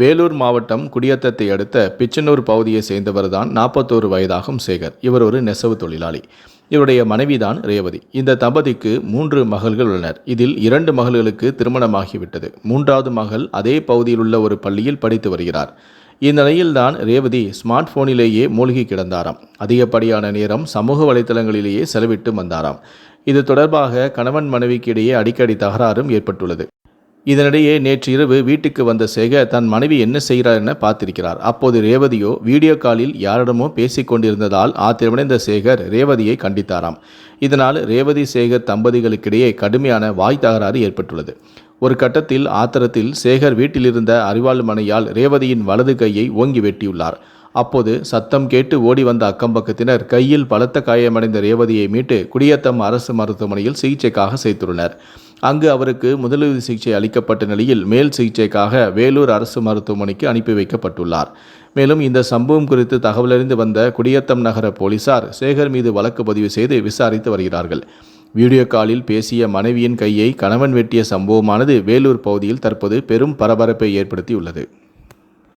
வேலூர் மாவட்டம் குடியத்தத்தை அடுத்த பிச்சனூர் பகுதியை சேர்ந்தவர்தான் நாற்பத்தோரு வயதாகும் சேகர். இவர் ஒரு நெசவு தொழிலாளி. இவருடைய மனைவிதான் ரேவதி. இந்த தம்பதிக்கு மூன்று மகள்கள் உள்ளனர். இதில் இரண்டு மகள்களுக்கு திருமணமாகிவிட்டது. மூன்றாவது மகள் அதே பகுதியில் உள்ள ஒரு பள்ளியில் படித்து வருகிறார். இந்நிலையில்தான் ரேவதி ஸ்மார்ட் போனிலேயே மூழ்கி கிடந்தாராம். அதிகப்படியான நேரம் சமூக வலைத்தளங்களிலேயே செலவிட்டு வந்தாராம். இது தொடர்பாக கணவன் மனைவிக்கு இடையே அடிக்கடி தகராறும் ஏற்பட்டுள்ளது. இதனிடையே நேற்று இரவு வீட்டுக்கு வந்த சேகர் தன் மனைவி என்ன செய்கிறார் என பார்த்திருக்கிறார். அப்போது ரேவதியோ வீடியோ காலில் யாரிடமோ பேசிக் கொண்டிருந்ததால் ஆத்திரமடைந்த சேகர் ரேவதியை கண்டித்தாராம். இதனால் ரேவதி சேகர் தம்பதிகளுக்கிடையே கடுமையான வாய் தகராறு ஏற்பட்டுள்ளது. ஒரு கட்டத்தில் ஆத்திரத்தில் சேகர் வீட்டிலிருந்த அறிவாள் மனையால் ரேவதியின் வலது கையை ஓங்கி வெட்டியுள்ளார். அப்போது சத்தம் கேட்டு ஓடி வந்த அக்கம்பக்கத்தினர் கையில் பலத்த காயமடைந்த ரேவதியை மீட்டு குடியத்தம் அரசு மருத்துவமனையில் சிகிச்சைக்காக சேர்த்துள்ளனர். அங்கு அவருக்கு முதலுதவி சிகிச்சை அளிக்கப்பட்ட நிலையில் மேல் சிகிச்சைக்காக வேலூர் அரசு மருத்துவமனைக்கு அனுப்பி வைக்கப்பட்டுள்ளார். மேலும் இந்த சம்பவம் குறித்து தகவலறிந்து வந்த குடியத்தம் நகர போலீசார் சேகர் மீது வழக்கு பதிவு செய்து விசாரித்து வருகிறார்கள். வீடியோ காலில் பேசிய மனைவியின் கையை கணவன் வெட்டிய சம்பவமானது வேலூர் பகுதியில் தற்போது பெரும் பரபரப்பை ஏற்படுத்தியுள்ளது.